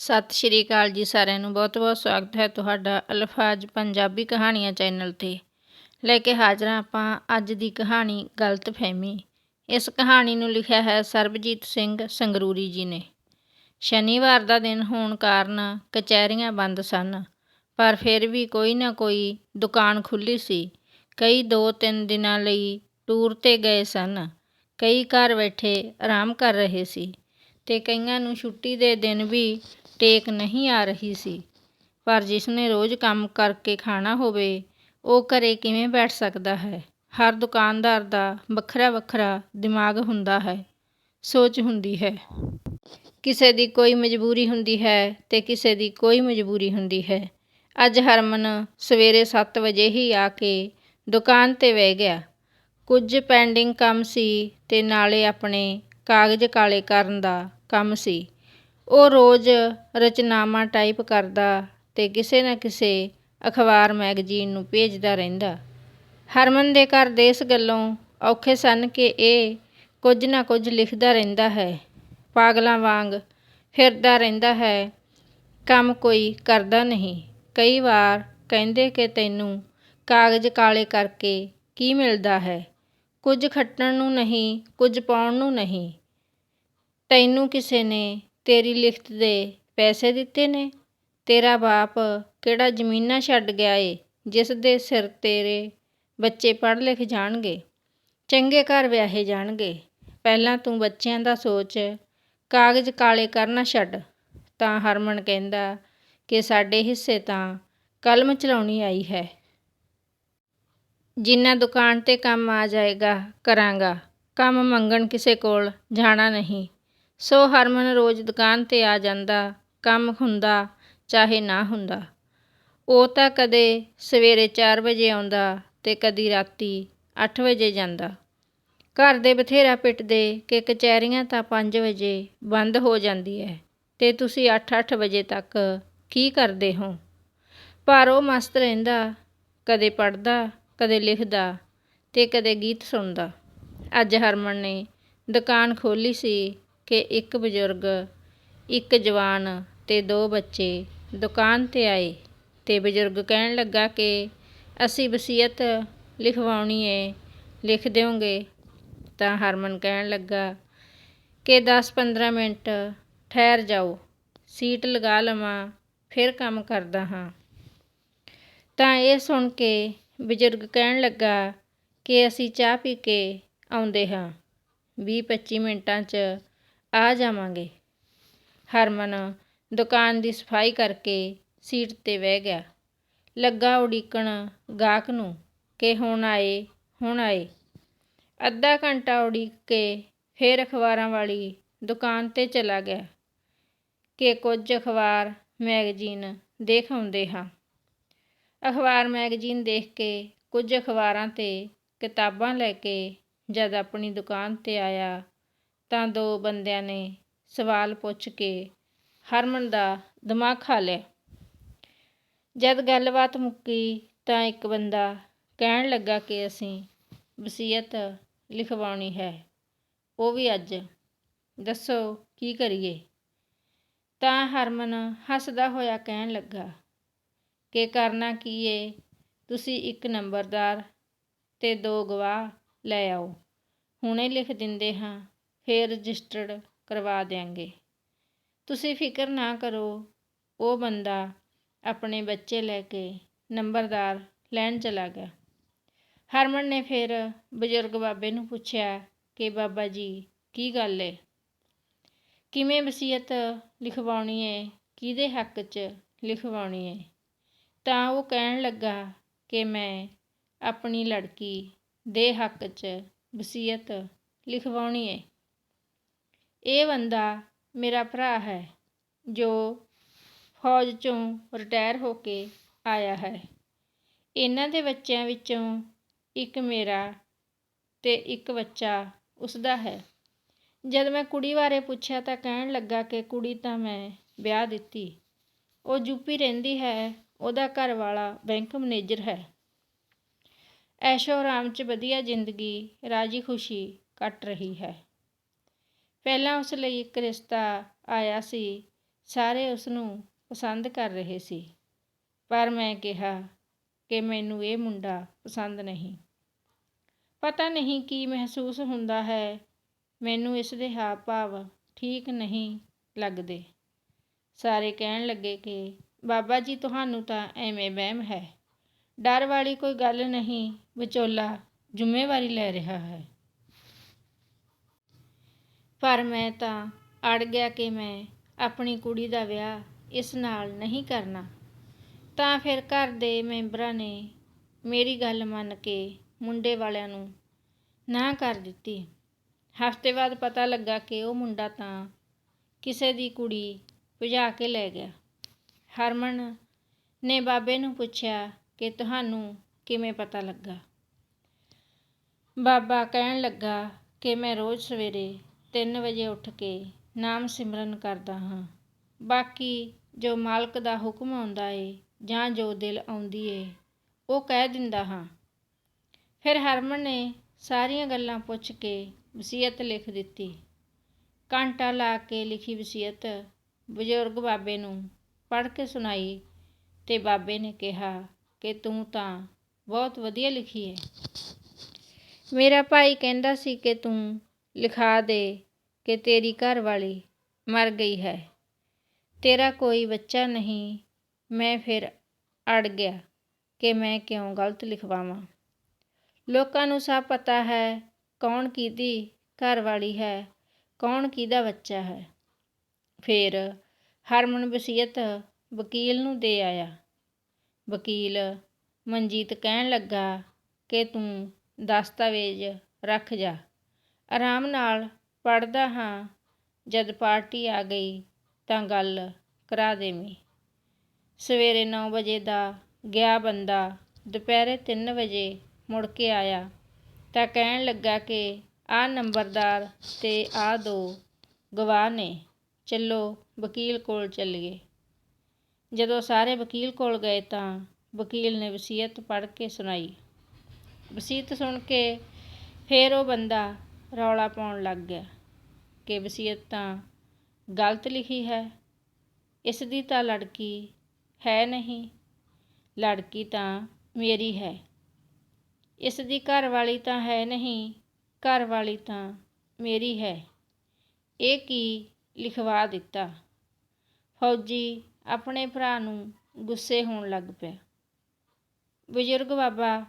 ਸਤਿ ਸ਼੍ਰੀ ਅਕਾਲ ਜੀ ਸਾਰਿਆਂ ਨੂੰ। ਬਹੁਤ-ਬਹੁਤ ਸਵਾਗਤ ਹੈ ਤੁਹਾਡਾ ਅਲਫਾਜ਼ ਪੰਜਾਬੀ ਕਹਾਣੀਆਂ ਚੈਨਲ ਤੇ। ਲੈ ਕੇ ਹਾਜ਼ਰ ਹਾਂ ਆਪਾਂ ਅੱਜ ਦੀ ਕਹਾਣੀ ਗਲਤਫਹਿਮੀ ਇਸ ਕਹਾਣੀ ਨੂੰ ਲਿਖਿਆ ਹੈ ਸਰਬਜੀਤ ਸਿੰਘ ਸੰਗਰੂਰੀ ਜੀ ਨੇ। ਸ਼ਨੀਵਾਰ ਦਾ ਦਿਨ ਹੋਣ ਕਾਰਨ ਕਚਹਿਰੀਆਂ ਬੰਦ ਸਨ, ਪਰ ਫਿਰ ਵੀ ਕੋਈ ਨਾ ਕੋਈ ਦੁਕਾਨ ਖੁੱਲੀ ਸੀ। ਕਈ ਦੋ ਤਿੰਨ ਦਿਨਾਂ ਲਈ ਟੂਰ ਤੇ ਗਏ ਸਨ। ਕਈ ਘਰ ਬੈਠੇ ਆਰਾਮ ਕਰ ਰਹੇ ਸੀ। ਤੇ ਕਈਆਂ ਨੂੰ ਛੁੱਟੀ ਦੇ ਦਿਨ ਵੀ ਟੇਕ ਨਹੀਂ ਆ ਰਹੀ ਸੀ। ਪਰ ਜਿਸ ਨੇ ਰੋਜ਼ ਕੰਮ ਕਰਕੇ ਖਾਣਾ ਹੋਵੇ, ਉਹ ਘਰੇ ਕਿਵੇਂ ਬੈਠ ਸਕਦਾ ਹੈ? ਹਰ ਦੁਕਾਨਦਾਰ ਦਾ ਵੱਖਰਾ ਵੱਖਰਾ ਦਿਮਾਗ ਹੁੰਦਾ ਹੈ, ਸੋਚ ਹੁੰਦੀ ਹੈ। ਕਿਸੇ ਦੀ ਕੋਈ ਮਜਬੂਰੀ ਹੁੰਦੀ ਹੈ ਤੇ ਕਿਸੇ ਦੀ ਕੋਈ ਮਜਬੂਰੀ ਹੁੰਦੀ ਹੈ। ਅੱਜ ਹਰਮਨ ਸਵੇਰੇ 7 ਵਜੇ ਹੀ ਆ ਕੇ ਦੁਕਾਨ ਤੇ ਬਹਿ ਗਿਆ। ਕੁਝ ਪੈਂਡਿੰਗ ਕੰਮ ਸੀ ਤੇ ਨਾਲੇ ਆਪਣੇ ਕਾਗਜ਼ ਕਾਲੇ ਕਰਨ ਦਾ ਕੰਮ ਸੀ। ਉਹ ਰੋਜ਼ ਰਚਨਾਵਾਂ ਟਾਈਪ ਕਰਦਾ ਤੇ ਕਿਸੇ ਨਾ ਕਿਸੇ ਅਖਬਾਰ ਮੈਗਜ਼ੀਨ ਨੂੰ ਭੇਜਦਾ ਰਹਿੰਦਾ। ਹਰਮਨ ਦੇ ਘਰ ਦੇ ਇਸ ਗੱਲੋਂ ਔਖੇ ਸਨ ਕਿ ਇਹ ਕੁਝ ਨਾ ਕੁਝ ਲਿਖਦਾ ਰਹਿੰਦਾ ਹੈ। ਪਾਗਲਾਂ ਵਾਂਗ ਫਿਰਦਾ ਰਹਿੰਦਾ ਹੈ। ਕੰਮ ਕੋਈ ਕਰਦਾ ਨਹੀਂ। ਕਈ ਵਾਰ ਕਹਿੰਦੇ ਕਿ ਤੈਨੂੰ ਕਾਗਜ਼ ਕਾਲੇ ਕਰਕੇ ਕੀ ਮਿਲਦਾ ਹੈ? ਕੁਝ ਖੱਟਣ ਨੂੰ ਨਹੀਂ, ਕੁਝ ਪਾਉਣ ਨੂੰ ਨਹੀਂ। ਤੈਨੂੰ ਕਿਸੇ ਨੇ ਤੇਰੀ ਲਿਖਤ ਦੇ ਪੈਸੇ ਦਿੱਤੇ ਨੇ? ਤੇਰਾ ਬਾਪ ਕਿਹੜਾ ਜ਼ਮੀਨਾਂ ਛੱਡ ਗਿਆ ਏ, ਜਿਸ ਦੇ ਸਿਰ ਤੇਰੇ ਬੱਚੇ ਪੜ੍ਹ ਲਿਖ ਜਾਣਗੇ? ਚੰਗੇ ਘਰ ਵਿਆਹੇ ਜਾਣਗੇ। ਪਹਿਲਾਂ ਤੂੰ ਬੱਚਿਆਂ ਦਾ ਸੋਚ, ਕਾਗਜ਼ ਕਾਲੇ ਕਰਨਾ ਛੱਡ। ਤਾਂ ਹਰਮਨ ਕਹਿੰਦਾ ਕਿ ਸਾਡੇ ਹਿੱਸੇ ਤਾਂ ਕਲਮ ਚਲਾਉਣੀ ਆਈ ਹੈ। ਜਿੰਨਾ ਦੁਕਾਨ ਤੇ ਕੰਮ ਆ ਜਾਏਗਾ, ਕਰਾਂਗਾ। ਕੰਮ ਮੰਗਣ ਕਿਸੇ ਕੋਲ ਜਾਣਾ ਨਹੀਂ। ਸੋ ਹਰਮਨ ਰੋਜ਼ ਦੁਕਾਨ ਤੇ ਆ ਜਾਂਦਾ, ਕੰਮ ਹੁੰਦਾ, ਚਾਹੇ ਨਾ ਹੁੰਦਾ। ਉਹ ਤਾਂ ਕਦੇ ਸਵੇਰੇ 4 ਵਜੇ ਆਉਂਦਾ ਤੇ ਕਦੀ ਰਾਤੀ 8 ਵਜੇ ਜਾਂਦਾ। ਘਰ ਦੇ ਬਥੇਰਾ ਪਿੱਟਦੇ ਕਿ ਕਚਹਿਰੀਆਂ ਤਾਂ 5 ਵਜੇ ਬੰਦ ਹੋ ਜਾਂਦੀ ਹੈ ਤੇ ਤੁਸੀਂ 8-8 ਵਜੇ ਤੱਕ ਕੀ ਕਰਦੇ ਹੋ? ਪਰ ਉਹ ਮਸਤ ਰਹਿੰਦਾ, ਕਦੇ ਪੜਦਾ ਕਦੇ ਲਿਖਦਾ ਤੇ ਕਦੇ ਗੀਤ ਸੁਣਦਾ। ਅੱਜ ਹਰਮਨ ਨੇ ਦੁਕਾਨ ਖੋਲੀ ਸੀ ਕਿ ਇੱਕ ਬਜ਼ੁਰਗ, ਇੱਕ ਜਵਾਨ ਤੇ ਦੋ ਬੱਚੇ ਦੁਕਾਨ ਤੇ ਆਏ ਤੇ ਬਜ਼ੁਰਗ ਕਹਿਣ ਲੱਗਾ ਕਿ, ਅਸੀਂ ਵਸੀਅਤ ਲਿਖਵਾਉਣੀ ਏ, ਲਿਖ ਦਿਓਗੇ। ਤਾਂ ਹਰਮਨ ਕਹਿਣ ਲੱਗਾ ਕਿ 10-15 ਮਿੰਟ, ਠਹਿਰ ਜਾਓ, ਸੀਟ ਲਗਾ ਲਵਾਂ, ਫਿਰ ਕੰਮ ਕਰਦਾ ਹਾਂ। ਤਾਂ ਇਹ ਸੁਣ ਕੇ ਬਜ਼ੁਰਗ ਕਹਿਣ ਲੱਗਾ ਕਿ, ਅਸੀਂ ਚਾਹ ਪੀ ਕੇ ਆਉਂਦੇ ਹਾਂ। 20-25 ਮਿੰਟਾਂ 'ਚ ਆ ਜਾਵਾਂਗੇ। ਹਰਮਨ ਦੁਕਾਨ ਦੀ ਸਫ਼ਾਈ ਕਰਕੇ ਸੀਟ ਤੇ ਬਹਿ ਗਿਆ। ਲੱਗਾ ਉਡੀਕਣ ਗਾਹਕ ਨੂੰ ਕਿ ਹੁਣ ਆਏ ਹੁਣ ਆਏ। ਅੱਧਾ ਘੰਟਾ ਉਡੀਕ ਕੇ ਫੇਰ ਅਖਬਾਰਾਂ ਵਾਲੀ ਦੁਕਾਨ ਤੇ ਚਲਾ ਗਿਆ ਕਿ ਕੁਝ ਅਖਬਾਰ ਮੈਗਜ਼ੀਨ ਦੇਖ ਆਉਂਦੇ ਹਾਂ। ਅਖਬਾਰ ਮੈਗਜ਼ੀਨ ਦੇਖ ਕੇ ਕੁਝ ਅਖਬਾਰਾਂ ਤੇ ਕਿਤਾਬਾਂ ਲੈ ਕੇ ਜਦ ਆਪਣੀ ਦੁਕਾਨ ਤੇ ਆਇਆ ਤਾਂ ਦੋ ਬੰਦਿਆਂ ਨੇ ਸਵਾਲ ਪੁੱਛ ਕੇ ਹਰਮਨ ਦਾ ਦਿਮਾਗ ਖਾ ਲਿਆ। ਜਦ ਗੱਲਬਾਤ ਮੁੱਕੀ ਤਾਂ ਇੱਕ ਬੰਦਾ ਕਹਿਣ ਲੱਗਾ ਕਿ ਅਸੀਂ ਵਸੀਅਤ ਲਿਖਵਾਉਣੀ ਹੈ। ਉਹ ਵੀ ਅੱਜ, ਦੱਸੋ ਕੀ ਕਰੀਏ? ਤਾਂ ਹਰਮਨ ਹੱਸਦਾ ਹੋਇਆ ਕਹਿਣ ਲੱਗਾ, ਕਿ ਕਰਨਾ ਕੀ ਏ? ਤੁਸੀਂ ਇੱਕ ਨੰਬਰਦਾਰ ਤੇ ਦੋ ਗਵਾਹ ਲੈ ਆਓ। ਹੁਣੇ ਲਿਖ ਦਿੰਦੇ ਹਾਂ ਫੇਰ ਰਜਿਸਟਰਡ ਕਰਵਾ ਦਿਆਂਗੇ। ਤੁਸੀਂ ਫਿਕਰ ਨਾ ਕਰੋ, ਉਹ ਬੰਦਾ ਆਪਣੇ ਬੱਚੇ ਲੈ ਕੇ ਨੰਬਰਦਾਰ ਲੈਣ ਚਲਾ ਗਿਆ। ਹਰਮਨ ਨੇ ਫਿਰ ਬਜ਼ੁਰਗ ਬਾਬੇ ਨੂੰ ਪੁੱਛਿਆ ਕਿ ਬਾਬਾ ਜੀ, ਕੀ ਗੱਲ ਏ? ਕਿਵੇਂ ਵਸੀਅਤ ਲਿਖਵਾਉਣੀ ਏ? ਕਿਹਦੇ ਹੱਕ 'ਚ ਲਿਖਵਾਉਣੀ ਏ? ਤਾਂ ਉਹ ਕਹਿਣ ਲੱਗਾ ਕਿ ਮੈਂ ਆਪਣੀ ਲੜਕੀ ਦੇ ਹੱਕ 'ਚ ਵਸੀਅਤ ਲਿਖਵਾਉਣੀ ਏ। ਇਹ ਬੰਦਾ ਮੇਰਾ ਭਰਾ ਹੈ, ਜੋ ਫੌਜ 'ਚੋਂ ਰਿਟਾਇਰ ਹੋ ਕੇ ਆਇਆ ਹੈ। ਇਹਨਾਂ ਦੇ ਬੱਚਿਆਂ ਵਿੱਚੋਂ ਇੱਕ ਮੇਰਾ ਅਤੇ ਇੱਕ ਬੱਚਾ ਉਸਦਾ ਹੈ। ਜਦ ਮੈਂ ਕੁੜੀ ਬਾਰੇ ਪੁੱਛਿਆ ਤਾਂ ਕਹਿਣ ਲੱਗਾ ਕਿ ਕੁੜੀ ਤਾਂ ਮੈਂ ਵਿਆਹ ਦਿੱਤੀ। ਉਹ ਯੂਪੀ ਰਹਿੰਦੀ ਹੈ, ਉਹਦਾ ਘਰ ਵਾਲਾ ਬੈਂਕ ਮੈਨੇਜਰ ਹੈ। ਐਸ਼ੋ ਆਰਾਮ 'ਚ ਵਧੀਆ ਜ਼ਿੰਦਗੀ, ਰਾਜੀ ਖੁਸ਼ੀ ਕੱਟ ਰਹੀ ਹੈ। ਪਹਿਲਾਂ ਉਸ ਲਈ ਇੱਕ ਰਿਸ਼ਤਾ ਆਇਆ ਸੀ। ਸਾਰੇ ਉਸ ਨੂੰ ਪਸੰਦ ਕਰ ਰਹੇ ਸੀ। ਪਰ ਮੈਂ ਕਿਹਾ ਕਿ ਮੈਨੂੰ ਇਹ ਮੁੰਡਾ ਪਸੰਦ ਨਹੀਂ। ਪਤਾ ਨਹੀਂ ਕੀ ਮਹਿਸੂਸ ਹੁੰਦਾ ਹੈ। ਮੈਨੂੰ ਇਸ ਦੇ ਹਾਵ ਭਾਵ ਠੀਕ ਨਹੀਂ ਲੱਗਦੇ। ਸਾਰੇ ਕਹਿਣ ਲੱਗੇ ਕਿ, ਬਾਬਾ ਜੀ, ਤੁਹਾਨੂੰ ਤਾਂ ਐਵੇਂ ਵਹਿਮ ਹੈ। ਡਰ ਵਾਲੀ ਕੋਈ ਗੱਲ ਨਹੀਂ। ਵਿਚੋਲਾ ਜ਼ਿੰਮੇਵਾਰੀ ਲੈ ਰਿਹਾ ਹੈ। ਪਰ ਮੈਂ ਤਾਂ ਅੜ ਗਿਆ ਕਿ ਮੈਂ ਆਪਣੀ ਕੁੜੀ ਦਾ ਵਿਆਹ ਇਸ ਨਾਲ ਨਹੀਂ ਕਰਨਾ। ਤਾਂ ਫਿਰ ਘਰ ਦੇ ਮੈਂਬਰਾਂ ਨੇ ਮੇਰੀ ਗੱਲ ਮੰਨ ਕੇ ਮੁੰਡੇ ਵਾਲਿਆਂ ਨੂੰ ਨਾ ਕਰ ਦਿੱਤੀ। ਹਫ਼ਤੇ ਬਾਅਦ ਪਤਾ ਲੱਗਾ ਕਿ ਉਹ ਮੁੰਡਾ ਤਾਂ ਕਿਸੇ ਦੀ ਕੁੜੀ ਭਜਾ ਕੇ ਲੈ ਗਿਆ। ਹਰਮਨ ਨੇ ਬਾਬੇ ਨੂੰ ਪੁੱਛਿਆ ਕਿ ਤੁਹਾਨੂੰ ਕਿਵੇਂ ਪਤਾ ਲੱਗਾ? ਬਾਬਾ ਕਹਿਣ ਲੱਗਾ ਕਿ ਮੈਂ ਰੋਜ਼ ਸਵੇਰੇ ਤਿੰਨ ਵਜੇ ਉੱਠ ਕੇ ਨਾਮ ਸਿਮਰਨ ਕਰਦਾ ਹਾਂ। ਬਾਕੀ ਜੋ ਮਾਲਕ ਦਾ ਹੁਕਮ ਆਉਂਦਾ ਏ ਜਾਂ ਜੋ ਦਿਲ ਆਉਂਦੀ ਏ, ਉਹ ਕਹਿ ਦਿੰਦਾ ਹਾਂ। ਫਿਰ ਹਰਮਨ ਨੇ ਸਾਰੀਆਂ ਗੱਲਾਂ ਪੁੱਛ ਕੇ ਵਸੀਅਤ ਲਿਖ ਦਿੱਤੀ। ਘੰਟਾ ਲਾ ਕੇ ਲਿਖੀ ਵਸੀਅਤ ਬਜ਼ੁਰਗ ਬਾਬੇ ਨੂੰ ਪੜ੍ਹ ਕੇ ਸੁਣਾਈ ਤੇ ਬਾਬੇ ਨੇ ਕਿਹਾ ਕਿ ਤੂੰ ਤਾਂ ਬਹੁਤ ਵਧੀਆ ਲਿਖੀ ਹੈ ਮੇਰਾ ਭਾਈ ਕਹਿੰਦਾ ਸੀ ਕਿ ਤੂੰ ਲਿਖਾ ਦੇ ਕਿ ਤੇਰੀ ਘਰ ਵਾਲੀ ਮਰ ਗਈ ਹੈ। ਤੇਰਾ ਕੋਈ ਬੱਚਾ ਨਹੀਂ, ਮੈਂ ਫਿਰ ਅੜ ਗਿਆ ਕਿ ਮੈਂ ਕਿਉਂ ਗਲਤ ਲਿਖਵਾਵਾਂ। ਲੋਕਾਂ ਨੂੰ ਸਭ ਪਤਾ ਹੈ ਕੌਣ ਕਿਹਦੀ ਘਰ ਵਾਲੀ ਹੈ, ਕੌਣ ਕਿਹਦਾ ਬੱਚਾ ਹੈ। ਫਿਰ ਹਰਮਨ ਵਸੀਅਤ ਵਕੀਲ ਨੂੰ ਦੇ ਆਇਆ। ਵਕੀਲ ਮਨਜੀਤ ਕਹਿਣ ਲੱਗਾ ਕਿ ਤੂੰ ਦਸਤਾਵੇਜ਼ ਰੱਖ ਜਾ। ਆਰਾਮ ਨਾਲ ਪੜ੍ਹਦਾ ਹਾਂ, ਜਦ ਪਾਰਟੀ ਆ ਗਈ ਤਾਂ ਗੱਲ ਕਰਾ ਦੇਵੀਂ। ਸਵੇਰੇ ਨੌ ਵਜੇ ਦਾ ਗਿਆ ਬੰਦਾ, ਦੁਪਹਿਰੇ ਤਿੰਨ ਵਜੇ ਮੁੜ ਕੇ ਆਇਆ ਤਾਂ ਕਹਿਣ ਲੱਗਾ ਕਿ ਆਹ ਨੰਬਰਦਾਰ ਤੇ ਆਹ ਦੋ ਗਵਾਹ ਨੇ, ਚੱਲੋ ਵਕੀਲ ਕੋਲ ਚੱਲੀਏ। ਜਦੋਂ ਸਾਰੇ ਵਕੀਲ ਕੋਲ ਗਏ ਤਾਂ ਵਕੀਲ ਨੇ ਵਸੀਅਤ ਪੜ੍ਹ ਕੇ ਸੁਣਾਈ। ਵਸੀਅਤ ਸੁਣ ਕੇ ਫਿਰ ਉਹ ਬੰਦਾ ਰੌਲਾ ਪਾਉਣ ਲੱਗ ਗਿਆ। ਕਿ ਵਸੀਅਤ ਤਾਂ ਗਲਤ ਲਿਖੀ ਹੈ। ਇਸ ਦੀ ਤਾਂ ਲੜਕੀ ਹੈ ਨਹੀਂ। ਲੜਕੀ ਤਾਂ ਮੇਰੀ ਹੈ। ਇਸ ਦੀ ਘਰ ਵਾਲੀ ਤਾਂ ਹੈ ਨਹੀਂ। ਘਰ ਵਾਲੀ ਤਾਂ ਮੇਰੀ ਹੈ। ਇਹ ਕੀ ਲਿਖਵਾ ਦਿੱਤਾ? ਫੌਜੀ ਆਪਣੇ ਭਰਾ ਨੂੰ ਗੁੱਸੇ ਹੋਣ ਲੱਗ ਪਿਆ। ਬਜ਼ੁਰਗ ਬਾਬਾ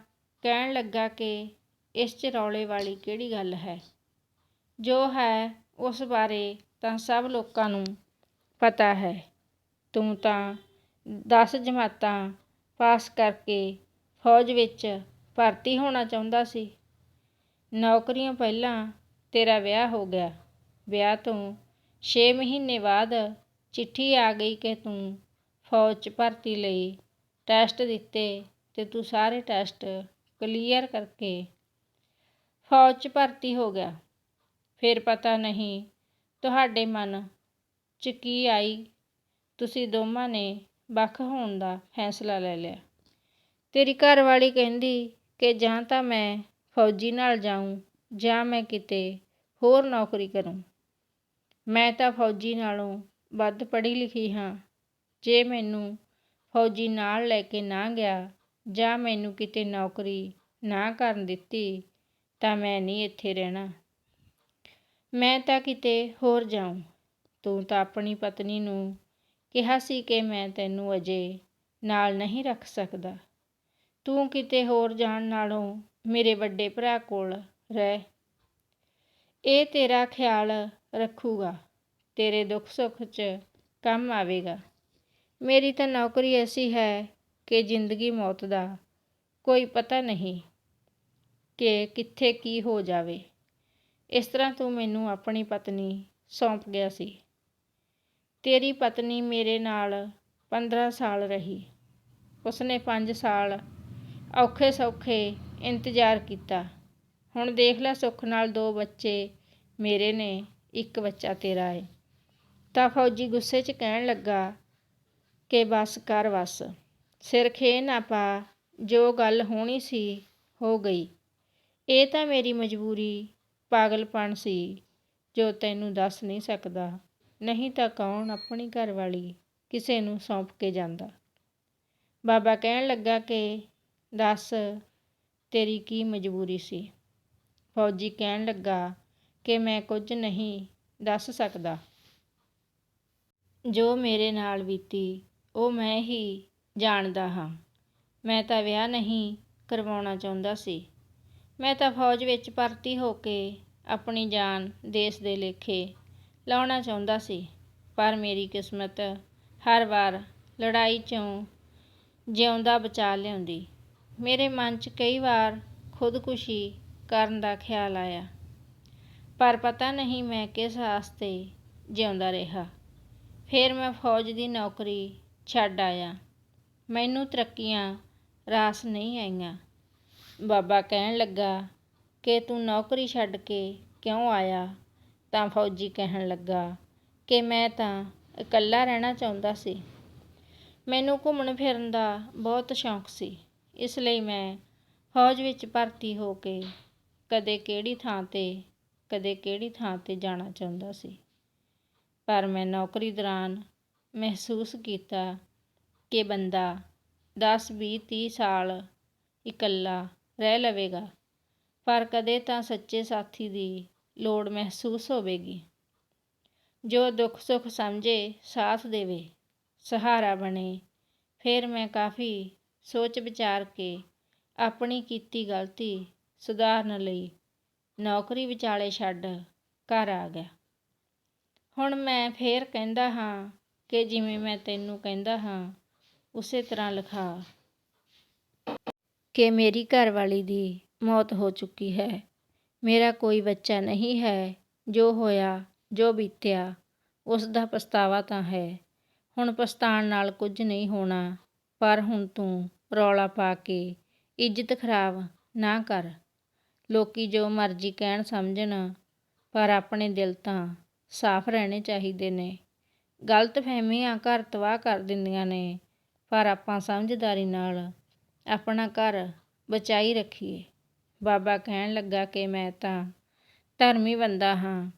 ਕਹਿਣ ਲੱਗਾ ਕਿ ਇਸ 'ਚ ਰੌਲੇ ਵਾਲੀ ਕਿਹੜੀ ਗੱਲ ਹੈ? ਜੋ ਹੈ ਉਸ ਬਾਰੇ ਤਾਂ ਸਭ ਲੋਕਾਂ ਨੂੰ ਪਤਾ ਹੈ। ਤੂੰ ਤਾਂ ਦਸ ਜਮਾਤਾਂ ਪਾਸ ਕਰਕੇ ਫੌਜ ਵਿੱਚ ਭਰਤੀ ਹੋਣਾ ਚਾਹੁੰਦਾ ਸੀ। ਨੌਕਰੀਆਂ ਪਹਿਲਾਂ ਤੇਰਾ ਵਿਆਹ ਹੋ ਗਿਆ। ਵਿਆਹ ਤੋਂ 6 ਮਹੀਨੇ ਬਾਅਦ ਚਿੱਠੀ ਆ ਗਈ ਕਿ ਤੂੰ ਫੌਜ 'ਚ ਭਰਤੀ ਲਈ ਟੈਸਟ ਦਿੱਤੇ ਤੇ ਤੂੰ ਸਾਰੇ ਟੈਸਟ ਕਲੀਅਰ ਕਰਕੇ ਫੌਜ 'ਚ ਭਰਤੀ ਹੋ ਗਿਆ। ਫਿਰ ਪਤਾ ਨਹੀਂ ਤੁਹਾਡੇ ਮਨ 'ਚ ਕੀ ਆਈ। ਤੁਸੀਂ ਦੋਵਾਂ ਨੇ ਵੱਖ ਹੋਣ ਦਾ ਫੈਸਲਾ ਲੈ ਲਿਆ। ਤੇਰੀ ਘਰਵਾਲੀ ਕਹਿੰਦੀ ਕਿ ਜਾਂ ਤਾਂ ਮੈਂ ਫੌਜੀ ਨਾਲ ਜਾਊਂ ਜਾਂ ਮੈਂ ਕਿਤੇ ਹੋਰ ਨੌਕਰੀ ਕਰੂੰ। ਮੈਂ ਤਾਂ ਫੌਜੀ ਨਾਲੋਂ ਵੱਧ ਪੜ੍ਹੀ ਲਿਖੀ ਹਾਂ। ਜੇ ਮੈਨੂੰ ਫੌਜੀ ਨਾਲ ਲੈ ਕੇ ਨਾ ਗਿਆ ਜਾਂ ਮੈਨੂੰ ਕਿਤੇ ਨੌਕਰੀ ਨਾ ਕਰਨ ਦਿੱਤੀ ਤਾਂ ਮੈਂ ਨਹੀਂ ਇੱਥੇ ਰਹਿਣਾ। ਮੈਂ ਤਾਂ ਕਿਤੇ ਹੋਰ ਜਾਊਂ। ਤੂੰ ਤਾਂ ਆਪਣੀ ਪਤਨੀ ਨੂੰ ਕਿਹਾ ਸੀ ਕਿ ਮੈਂ ਤੈਨੂੰ ਅਜੇ ਨਾਲ ਨਹੀਂ ਰੱਖ ਸਕਦਾ। ਤੂੰ ਕਿਤੇ ਹੋਰ ਜਾਣ ਨਾਲੋਂ ਮੇਰੇ ਵੱਡੇ ਭਰਾ ਕੋਲ ਰਹਿ। ਇਹ ਤੇਰਾ ਖਿਆਲ ਰੱਖੂਗਾ। ਤੇਰੇ ਦੁੱਖ ਸੁੱਖ 'ਚ ਕੰਮ ਆਵੇਗਾ। ਮੇਰੀ ਤਾਂ ਨੌਕਰੀ ਐਸੀ ਹੈ ਕਿ ਜ਼ਿੰਦਗੀ ਮੌਤ ਦਾ ਕੋਈ ਪਤਾ ਨਹੀਂ। ਕਿ ਕਿੱਥੇ ਕੀ ਹੋ ਜਾਵੇ। ਇਸ ਤਰ੍ਹਾਂ ਤੂੰ ਮੈਨੂੰ ਆਪਣੀ ਪਤਨੀ ਸੌਂਪ ਗਿਆ ਸੀ। ਤੇਰੀ ਪਤਨੀ ਮੇਰੇ ਨਾਲ 15 ਸਾਲ ਰਹੀ। ਉਸਨੇ 5 ਸਾਲ ਔਖੇ ਸੌਖੇ ਇੰਤਜ਼ਾਰ ਕੀਤਾ। ਹੁਣ ਦੇਖ ਲੈ ਸੁੱਖ ਨਾਲ ਦੋ ਬੱਚੇ ਮੇਰੇ ਨੇ, ਇੱਕ ਬੱਚਾ ਤੇਰਾ ਏ। ਤਾਂ ਫੌਜੀ ਗੁੱਸੇ 'ਚ ਕਹਿਣ ਲੱਗਾ ਕਿ ਬਸ ਕਰ ਬਸ। ਸਿਰ ਖੇ ਨਾ ਪਾ, ਜੋ ਗੱਲ ਹੋਣੀ ਸੀ, ਹੋ ਗਈ। ਇਹ ਤਾਂ ਮੇਰੀ ਮਜਬੂਰੀ, ਪਾਗਲਪਣ ਸੀ, ਜੋ ਤੈਨੂੰ ਦੱਸ ਨਹੀਂ ਸਕਦਾ। ਨਹੀਂ ਤਾਂ ਕੌਣ ਆਪਣੀ ਘਰਵਾਲੀ ਕਿਸੇ ਨੂੰ ਸੌਂਪ ਕੇ ਜਾਂਦਾ? ਬਾਬਾ ਕਹਿਣ ਲੱਗਾ ਕਿ, ਦੱਸ, ਤੇਰੀ ਕੀ ਮਜਬੂਰੀ ਸੀ? ਫੌਜੀ ਕਹਿਣ ਲੱਗਾ ਕਿ, ਮੈਂ ਕੁਝ ਨਹੀਂ ਦੱਸ ਸਕਦਾ। ਜੋ ਮੇਰੇ ਨਾਲ ਬੀਤੀ, ਉਹ ਮੈਂ ਹੀ ਜਾਣਦਾ ਹਾਂ। ਮੈਂ ਤਾਂ ਵਿਆਹ ਨਹੀਂ ਕਰਵਾਉਣਾ ਚਾਹੁੰਦਾ ਸੀ। ਮੈਂ ਤਾਂ ਫੌਜ ਵਿੱਚ ਭਰਤੀ ਹੋ ਕੇ ਆਪਣੀ ਜਾਨ ਦੇਸ਼ ਦੇ ਲੇਖੇ ਲਾਉਣਾ ਚਾਹੁੰਦਾ ਸੀ, ਪਰ ਮੇਰੀ ਕਿਸਮਤ ਹਰ ਵਾਰ ਲੜਾਈ 'ਚੋਂ ਜਿਉਂਦਾ ਬਚਾ ਲਿਆਉਂਦੀ। ਮੇਰੇ ਮਨ 'ਚ ਕਈ ਵਾਰ ਖੁਦਕੁਸ਼ੀ ਕਰਨ ਦਾ ਖਿਆਲ ਆਇਆ, ਪਰ ਪਤਾ ਨਹੀਂ ਮੈਂ ਕਿਸ ਆਸਤੇ ਜਿਉਂਦਾ ਰਿਹਾ। ਫਿਰ ਮੈਂ ਫੌਜ ਦੀ ਨੌਕਰੀ ਛੱਡ ਆਇਆ। ਮੈਨੂੰ ਤਰੱਕੀਆਂ ਰਾਸ ਨਹੀਂ ਆਈਆਂ। ਬਾਬਾ ਕਹਿਣ ਲੱਗਾ ਕਿ ਤੂੰ ਨੌਕਰੀ ਛੱਡ ਕੇ ਕਿਉਂ ਆਇਆ? ਤਾਂ ਫੌਜੀ ਕਹਿਣ ਲੱਗਾ ਕਿ ਮੈਂ ਤਾਂ ਇਕੱਲਾ ਰਹਿਣਾ ਚਾਹੁੰਦਾ ਸੀ। ਮੈਨੂੰ ਘੁੰਮਣ ਫਿਰਨ ਦਾ ਬਹੁਤ ਸ਼ੌਂਕ ਸੀ। ਇਸ ਲਈ ਮੈਂ ਫੌਜ ਵਿੱਚ ਭਰਤੀ ਹੋ ਕੇ ਕਦੇ ਕਿਹੜੀ ਥਾਂ ਤੇ, ਕਦੇ ਕਿਹੜੀ ਥਾਂ ਤੇ ਜਾਣਾ ਚਾਹੁੰਦਾ ਸੀ। ਪਰ ਮੈਂ ਨੌਕਰੀ ਦੌਰਾਨ ਮਹਿਸੂਸ ਕੀਤਾ ਕਿ ਬੰਦਾ 10 20 30 ਸਾਲ ਇਕੱਲਾ ਰਹਿ ਲਵੇਗਾ। ਪਰ ਕਦੇ ਤਾਂ ਸੱਚੇ ਸਾਥੀ ਦੀ ਲੋੜ ਮਹਿਸੂਸ ਹੋਵੇਗੀ। ਜੋ ਦੁੱਖ ਸੁੱਖ ਸਮਝੇ, ਸਾਥ ਦੇਵੇ, ਸਹਾਰਾ ਬਣੇ, ਫਿਰ ਮੈਂ ਕਾਫੀ ਸੋਚ ਵਿਚਾਰ ਕੇ ਆਪਣੀ ਕੀਤੀ ਗਲਤੀ ਸੁਧਾਰਨ ਲਈ ਨੌਕਰੀ ਵਿਚਾਲੇ ਛੱਡ ਘਰ ਆ ਗਿਆ। ਹੁਣ ਮੈਂ ਫੇਰ ਕਹਿੰਦਾ ਹਾਂ ਕਿ ਜਿਵੇਂ ਮੈਂ ਤੈਨੂੰ ਕਹਿੰਦਾ ਹਾਂ, ਉਸੇ ਤਰ੍ਹਾਂ ਲਿਖਾ। ਕਿ ਮੇਰੀ ਘਰਵਾਲੀ ਦੀ ਮੌਤ ਹੋ ਚੁੱਕੀ ਹੈ। ਮੇਰਾ ਕੋਈ ਬੱਚਾ ਨਹੀਂ ਹੈ। ਜੋ ਹੋਇਆ, ਜੋ ਬੀਤਿਆ, ਉਸ ਦਾ ਪਛਤਾਵਾ ਤਾਂ ਹੈ। ਹੁਣ ਪਛਤਾਣ ਨਾਲ ਕੁਝ ਨਹੀਂ ਹੋਣਾ, ਪਰ ਹੁਣ ਤੂੰ ਰੌਲਾ ਪਾ ਕੇ ਇੱਜ਼ਤ ਖਰਾਬ ਨਾ ਕਰ। ਲੋਕੀ ਜੋ ਮਰਜ਼ੀ ਕਹਿਣ, ਸਮਝਣ, ਪਰ ਆਪਣੇ ਦਿਲ ਤਾਂ ਸਾਫ਼ ਰਹਿਣੇ ਚਾਹੀਦੇ ਨੇ। ਗਲਤ ਫਹਿਮੀਆਂ ਘਰ ਤਬਾਹ ਕਰ ਦਿੰਦੀਆਂ ਨੇ, ਪਰ ਆਪਾਂ ਸਮਝਦਾਰੀ ਨਾਲ ਆਪਣਾ ਘਰ ਬਚਾਈ ਰੱਖੀਏ। ਬਾਬਾ ਕਹਿਣ ਲੱਗਾ ਕਿ ਮੈਂ ਤਾਂ ਧਰਮੀ ਬੰਦਾ ਹਾਂ,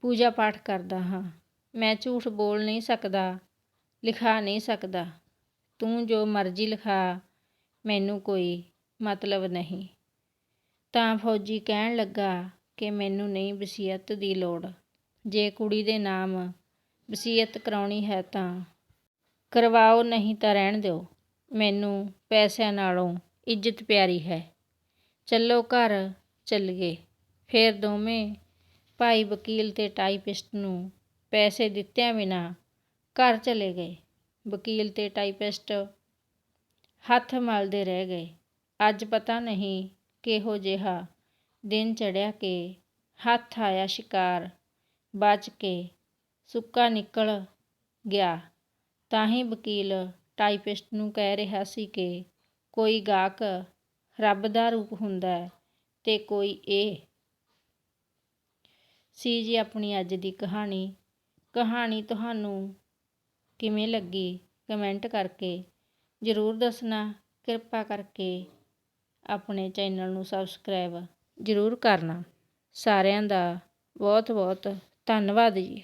ਪੂਜਾ ਪਾਠ ਕਰਦਾ ਹਾਂ। ਮੈਂ ਝੂਠ ਬੋਲ ਨਹੀਂ ਸਕਦਾ, ਲਿਖਾ ਨਹੀਂ ਸਕਦਾ। ਤੂੰ ਜੋ ਮਰਜ਼ੀ ਲਿਖਾ, ਮੈਨੂੰ ਕੋਈ ਮਤਲਬ ਨਹੀਂ। ਤਾਂ ਫੌਜੀ ਕਹਿਣ ਲੱਗਾ ਕਿ ਮੈਨੂੰ ਨਹੀਂ ਵਸੀਅਤ ਦੀ ਲੋੜ। ਜੇ ਕੁੜੀ ਦੇ ਨਾਮ ਵਸੀਅਤ ਕਰਾਉਣੀ ਹੈ ਤਾਂ ਕਰਵਾਓ, ਨਹੀਂ ਤਾਂ ਰਹਿਣ ਦਿਓ। ਮੈਨੂੰ ਪੈਸਿਆਂ ਨਾਲੋਂ ਇੱਜ਼ਤ ਪਿਆਰੀ ਹੈ। ਚੱਲੋ ਘਰ ਚੱਲੀਏ। ਫਿਰ ਦੋਵੇਂ ਭਾਈ ਵਕੀਲ ਤੇ ਟਾਈਪਿਸਟ ਨੂੰ ਪੈਸੇ ਦਿੱਤਿਆਂ ਬਿਨਾਂ ਘਰ ਚਲੇ ਗਏ। ਵਕੀਲ ਤੇ ਟਾਈਪਿਸਟ ਹੱਥ ਮਲਦੇ ਰਹਿ ਗਏ। ਅੱਜ ਪਤਾ ਨਹੀਂ ਕਿਹੋ ਜਿਹਾ ਦਿਨ ਚੜਿਆ ਕਿ ਹੱਥ ਆਇਆ ਸ਼ਿਕਾਰ, ਬਚ ਕੇ ਸੁੱਕਾ ਨਿਕਲ ਗਿਆ। ਤਾਂ ਹੀ ਵਕੀਲ ਟਾਈਪਿਸਟ ਨੂੰ ਕਹਿ ਰਿਹਾ ਸੀ ਕਿ ਕੋਈ ਗਾਹਕ ਰੱਬ ਦਾ ਰੂਪ ਹੁੰਦਾ ਹੈ ਤੇ ਕੋਈ ਇਹ। ਸੀ ਜੀ ਆਪਣੀ ਅੱਜ ਦੀ ਕਹਾਣੀ। ਕਹਾਣੀ ਤੁਹਾਨੂੰ ਕਿਵੇਂ ਲੱਗੀ ਕਮੈਂਟ ਕਰਕੇ ਜ਼ਰੂਰ ਦੱਸਣਾ। ਕਿਰਪਾ ਕਰਕੇ ਆਪਣੇ ਚੈਨਲ ਨੂੰ ਸਬਸਕ੍ਰਾਈਬ ਜ਼ਰੂਰ ਕਰਨਾ। ਸਾਰਿਆਂ ਦਾ ਬਹੁਤ ਬਹੁਤ ਧੰਨਵਾਦ ਜੀ।